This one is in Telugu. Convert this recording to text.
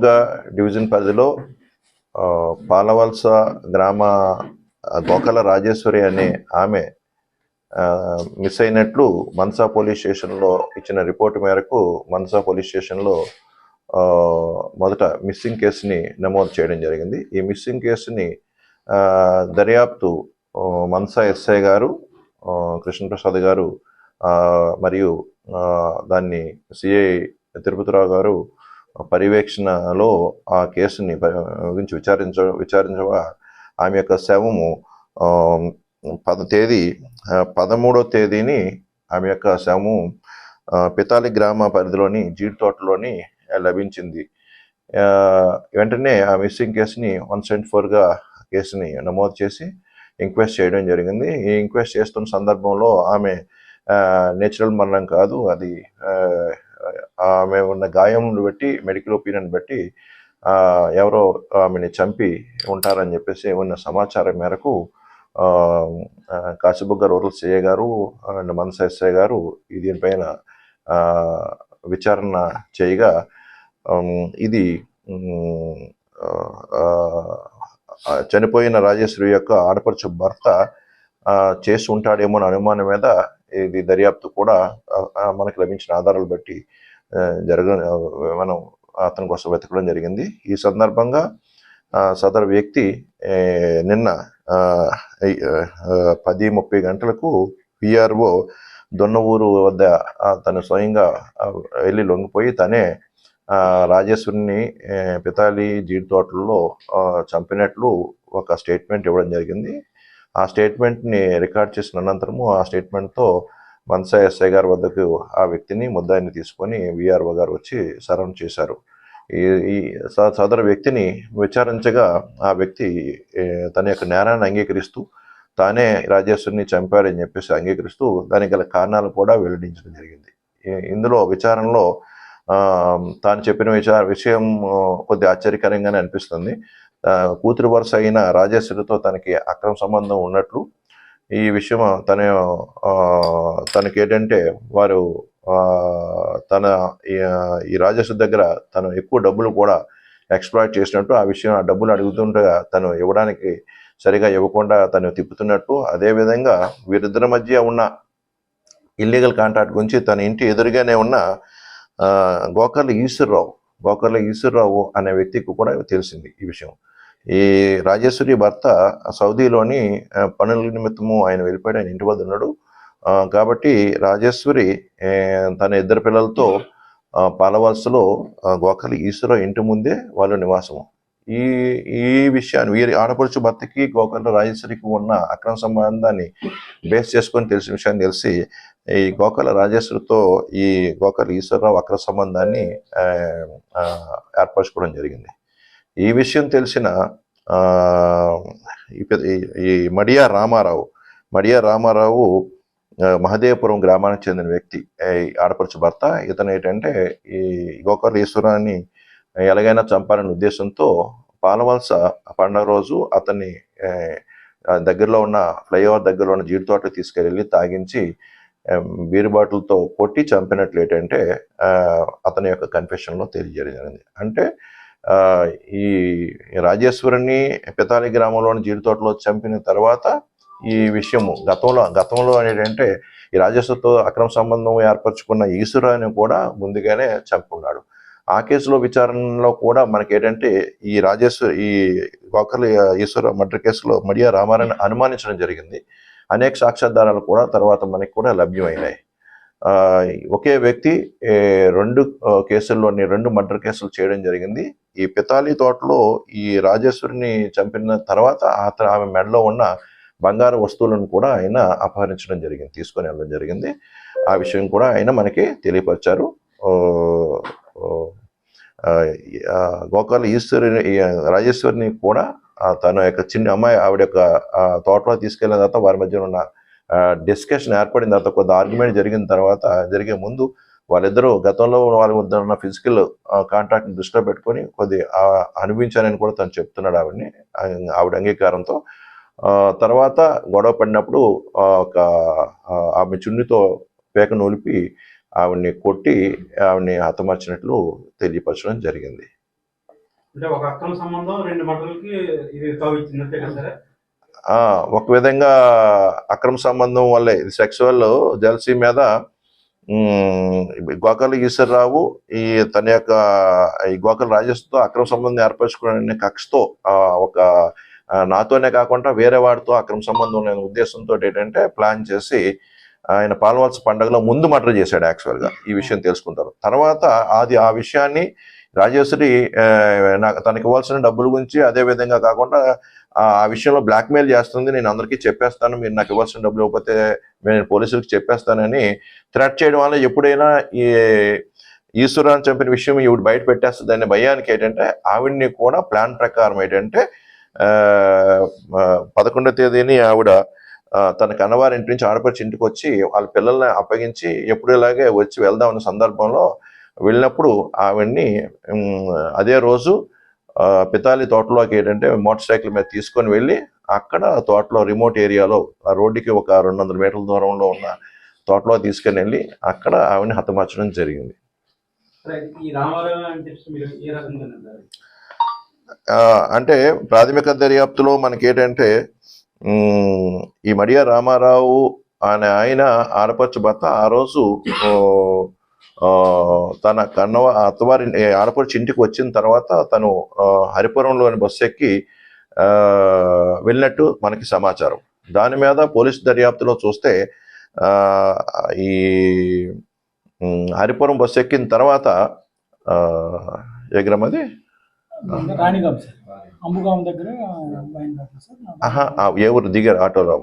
శివమొగ్గ డివిజన్ పరిధిలో పాలవలస గ్రామ గోకల రాజేశ్వరి అనే ఆమె మిస్ అయినట్లు మన్సా పోలీస్ స్టేషన్లో ఇచ్చిన రిపోర్టు మేరకు మన్సా పోలీస్ స్టేషన్లో మొదట మిస్సింగ్ కేసుని నమోదు చేయడం జరిగింది. ఈ మిస్సింగ్ కేసుని దర్యాప్తు మన్సా ఎస్ఐ గారు కృష్ణప్రసాద్ గారు మరియు దాన్ని సిఐ తిరుపతిరావు గారు పర్యవేక్షణలో ఆ కేసుని గురించి విచారించ విచారించగా ఆమె యొక్క శవము పద తేదీ పదమూడో తేదీని ఆమె యొక్క శవము పితాలి గ్రామ పరిధిలోని జీడి తోటలోని లభించింది. వెంటనే ఆ మిస్సింగ్ కేసుని వన్ సెవెంటీ ఫోర్గా కేసుని నమోదు చేసి ఇంక్వెస్ట్ చేయడం జరిగింది. ఈ ఇంక్వెస్ట్ చేస్తున్న సందర్భంలో ఆమె నేచురల్ మరణం కాదు అది మేము ఉన్న గాయములు బట్టి మెడికల్ ఒపీనియన్ బట్టి ఎవరో ఆమెని చంపి ఉంటారని చెప్పేసి ఉన్న సమాచారం మేరకు కాశీబుగ్గ రూరల్ సిఏ గారు అండ్ మనస ఎస్ఐ గారు దీనిపైన విచారణ చేయగా ఇది చనిపోయిన రాజేశ్వరి యొక్క ఆడపడుచు భర్త ఆ, చేసి ఉంటాడేమో అనుమానం మీద ఇది దర్యాప్తు కూడా మనకు లభించిన ఆధారాలు బట్టి జరగ మనం అతని కోసం వెతకడం జరిగింది. ఈ సందర్భంగా సదరు వ్యక్తి నిన్న పది ముప్పై గంటలకు పిఆర్ఓ దొన్నవూరు వద్ద తను స్వయంగా వెళ్ళి లొంగిపోయి తనే రాజేశ్వరిని పితాలి జీడి తోటల్లో చంపినట్లు ఒక స్టేట్మెంట్ ఇవ్వడం జరిగింది. ఆ స్టేట్మెంట్ని రికార్డ్ చేసిన అనంతరము ఆ స్టేట్మెంట్తో మన్సా ఎస్ఐ గారి వద్దకు ఆ వ్యక్తిని ముద్దాయిని తీసుకొని విఆర్ఓ గారు వచ్చి సరౌండ్ చేశారు. ఈ ఈ స- సదరు వ్యక్తిని విచారించగా ఆ వ్యక్తి తన యొక్క నేరాన్ని అంగీకరిస్తూ తానే రాజేశ్వరిని చంపాడని చెప్పేసి అంగీకరిస్తూ దానికి గల కారణాలు కూడా వెల్లడించడం జరిగింది. ఇందులో విచారణలో తాను చెప్పిన విచార విషయం కొద్ది ఆశ్చర్యకరంగానే అనిపిస్తుంది. కూతురు వరుస అయిన రాజేశ్వరితో తనకి అక్రమ సంబంధం ఉన్నట్లు ఈ విషయం తన తనకి ఏంటంటే వారు తన ఈ ఈ దగ్గర తను ఎక్కువ డబ్బులు కూడా ఎక్స్ప్లాయిట్ చేసినట్టు ఆ విషయం ఆ డబ్బులు అడుగుతుండగా తను ఇవ్వడానికి సరిగా ఇవ్వకుండా తను తిప్పుతున్నట్టు అదేవిధంగా వీరిద్దరి మధ్య ఉన్న ఇల్లీగల్ కాంట్రాక్ట్ గురించి తన ఇంటి ఎదురుగానే ఉన్న గోకర్ల ఈశ్వరరావు గోకర్ల ఈశ్వరరావు అనే వ్యక్తికి కూడా తెలిసింది ఈ విషయం. ఈ రాజేశ్వరి భర్త సౌదీలోని పనుల నిమిత్తము ఆయన వెళ్ళిపోయాడు. ఆయన ఇంటి వద్ద ఉన్నాడు. కాబట్టి రాజేశ్వరి తన ఇద్దరు పిల్లలతో పాలవలసలో గోకలి గోకర్ల ఇంటి ముందే వాళ్ళ నివాసము. ఈ ఈ విషయాన్ని వీరి ఆడపడుచు భర్తకి గోకర్ల రాజేశ్వరికి ఉన్న అక్రమ సంబంధాన్ని బేస్ చేసుకొని తెలిసిన విషయాన్ని తెలిసి ఈ గోకర్ణ రాజేశ్వరితో ఈ గోకర్ణ ఈశ్వరరావు అక్రమ సంబంధాన్ని ఏర్పరచుకోవడం జరిగింది. ఈ విషయం తెలిసిన ఈ మడియా రామారావు మడియా రామారావు మహదేవపురం గ్రామానికి చెందిన వ్యక్తి ఆడపడుచు భర్త. ఇతను ఏంటంటే ఈ గోకర్ ఈశ్వరాన్ని ఎలాగైనా చంపాలనే ఉద్దేశంతో పాలవలస పండగ రోజు అతన్ని దగ్గరలో ఉన్న ఫ్లైఓవర్ దగ్గరలో ఉన్న జీడి తోటకు తీసుకెళ్ళి తాగించి బీరు బాటిల్తో కొట్టి చంపినట్లు ఏంటంటే అతని యొక్క కన్ఫెషన్లో తెలియజేయడం జరిగింది. అంటే ఈ రాజేశ్వరిని పితాలి గ్రామంలోని జీడితోటలో చంపిన తర్వాత ఈ విషయము గతంలో గతంలో ఏంటంటే ఈ రాజేశ్వరితో అక్రమ సంబంధం ఏర్పరచుకున్న ఈశ్వరాన్ని కూడా ముందుగానే చంపుకున్నాడు. ఆ కేసులో విచారణలో కూడా మనకి ఏంటంటే ఈ రాజేశ్వర్ ఈ గోకర్ల ఈశ్వర మర్డర్ కేసులో మడియా రామారాయణ అనుమానించడం జరిగింది. అనేక సాక్ష్యాధారాలు కూడా తర్వాత మనకి కూడా లభ్యమైనాయి. ఒకే వ్యక్తి రెండు కేసుల్లోని రెండు మర్డర్ కేసులు చేయడం జరిగింది. ఈ పితాలి తోటలో ఈ రాజేశ్వరిని చంపిన తర్వాత అతను ఆమె మెడలో ఉన్న బంగారు వస్తువులను కూడా ఆయన అపహరించడం జరిగింది తీసుకొని వెళ్ళడం జరిగింది. ఆ విషయం కూడా ఆయన మనకి తెలియపరిచారు. గోకాల ఈశ్వరిని రాజేశ్వరిని కూడా తన యొక్క చిన్న అమ్మాయి ఆవిడ యొక్క తోటలో తీసుకెళ్ళిన తర్వాత వారి మధ్య ఉన్న డిస్కషన్ ఏర్పడిన తర్వాత కొద్ది ఆర్గ్యుమెంట్ జరిగిన తర్వాత జరిగే ముందు వాళ్ళిద్దరూ గతంలో వాళ్ళ వద్ద ఉన్న ఫిజికల్ కాంట్రాక్ట్ దృష్టిలో పెట్టుకొని కొద్ది ఆ, అనుభవించానని కూడా తను చెప్తున్నాడు ఆవిడని. ఆవిడ అంగీకారంతో. తర్వాత గొడవ పడినప్పుడు ఒక ఆమె చున్నితో పేక నొలిపి ఆవిడ్ని కొట్టి ఆవిడ్ని హతమార్చినట్లు తెలియపరచడం జరిగింది. అంటే ఒక అక్రమ సంబంధం రెండు మటలకి ఇది తావిచ్చింది అంతే కదా సరే? ఆ, ఒక విధంగా అక్రమ సంబంధం వల్లే ఇది సెక్సువల్ జెల్సీ మీద గోకల ఈశ్వరరావు ఈ తన యొక్క ఈ గోకల రాజేష్తో అక్రమ సంబంధం ఏర్పరచుకునే కక్షతో ఒక నాతోనే కాకుండా వేరే వాడితో అక్రమ సంబంధం లేని ఉద్దేశంతో ఏంటంటే ప్లాన్ చేసి ఆయన పాల్వాల్స్ పండుగలో ముందు మర్డర్ చేశాడు యాక్చువల్గా ఈ విషయం తెలుసుకుంటారు. తర్వాత అది ఆ విషయాన్ని రాజేశ్వరి నాకు తనకి ఇవ్వాల్సిన డబ్బుల గురించి అదే విధంగా కాకుండా ఆ విషయంలో బ్లాక్మెయిల్ చేస్తుంది నేను అందరికీ చెప్పేస్తాను మీరు నాకు ఇవ్వాల్సిన డబ్బులు ఇవ్వకపోతే నేను పోలీసులకు చెప్పేస్తానని థ్రెట్ చేయడం వల్ల ఎప్పుడైనా ఈ ఈశ్వరాన్ని చంపిన విషయం ఈవిడ బయట పెట్టేస్తుంది అనే భయానికి ఏంటంటే ఆవిడ్ని కూడా ప్లాన్ ప్రకారం ఏంటంటే పదకొండో తేదీని ఆవిడ తన కన్నవారి ఇంటి నుంచి ఆడపడిచి ఇంటికి వచ్చి వాళ్ళ పిల్లల్ని అప్పగించి ఎప్పుడు ఇలాగే వచ్చి వెళ్దాం అనే సందర్భంలో వెళ్ళినప్పుడు ఆవిడ్ని అదే రోజు పితాలి తోటలోకి ఏంటంటే మోటార్ సైకిల్ మీద తీసుకొని వెళ్ళి అక్కడ తోటలో రిమోట్ ఏరియాలో ఆ రోడ్డుకి ఒక రెండు వందల మీటర్ల దూరంలో ఉన్న తోటలో తీసుకొని వెళ్ళి అక్కడ ఆవిడని హతమార్చడం జరిగింది. అంటే ప్రాథమిక దర్యాప్తులో మనకి ఏంటంటే ఈ మడియా రామారావు అనే ఆయన ఆడపడుచు భర్త ఆ రోజు తన కన్నవ అత్తవారి ఆడపడుచు ఇంటికి వచ్చిన తర్వాత తను హరిపురంలోని బస్సు ఎక్కి వెళ్ళినట్టు మనకి సమాచారం. దాని మీద పోలీస్ దర్యాప్తులో చూస్తే ఈ హరిపురం బస్సు ఎక్కిన తర్వాత గ్రామం అది? ఏ ఊరు? దిగారు ఆటోలో.